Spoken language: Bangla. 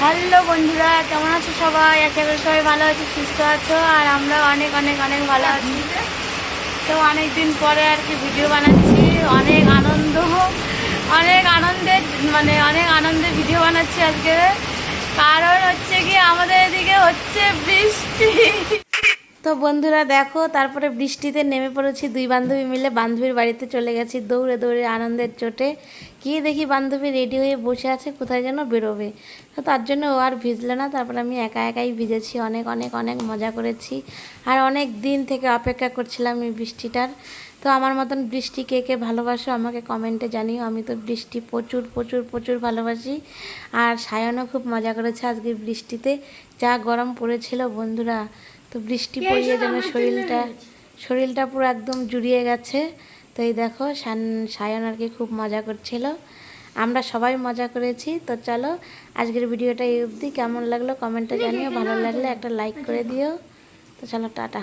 হ্যালো বন্ধুরা, কেমন আছো সবাই? একেবারে সবাই ভালো আছো, সুস্থ আছো, আর আমরা অনেক অনেক অনেক ভালো আছি। তো অনেক দিন পরে আর কি ভিডিও বানাচ্ছি। অনেক আনন্দ, অনেক আনন্দের মানে অনেক আনন্দের ভিডিও বানাচ্ছি আজকে। কারণ হচ্ছে কি, আমাদের এদিকে হচ্ছে বৃষ্টি। তো বন্ধুরা দেখো, তারপরে বৃষ্টিতে নেমে পড়েছি দুই বান্ধবী মিলে। বান্ধবীর বাড়িতে চলে গেছি দৌড়ে দৌড়ে আনন্দের চোটে। গিয়ে দেখি বান্ধবী রেডি হয়ে বসে আছে, কোথায় যেন বেরোবে। তো তার জন্য ও আর ভিজলো না, তারপর আমি একা একাই ভিজেছি, অনেক অনেক অনেক মজা করেছি। আর অনেক দিন থেকে অপেক্ষা করছিলাম এই বৃষ্টিটার। তো আমার মতন বৃষ্টি কে কে ভালোবাসো আমাকে কমেন্টে জানিও, আমি তো বৃষ্টি প্রচুর প্রচুর প্রচুর ভালোবাসি। আর সায়নও খুব মজা করেছে আজকে বৃষ্টিতে, যা গরম পড়েছিল বন্ধুরা। তো বৃষ্টি পড়িয়ে যেন শরীরটা। শরীরটা পুরো একদম জুড়িয়ে গেছে। তো এই দেখো সান- সায়ন আর কি খুব মজা করছিল। আমরা সবাই মজা করেছি। তো চলো আজকের ভিডিওটা এই অবধি। কেমন লাগল কমেন্টে জানিও। ভালো লাগলে? একটা লাইক করে দিও। তো চলো টাটা।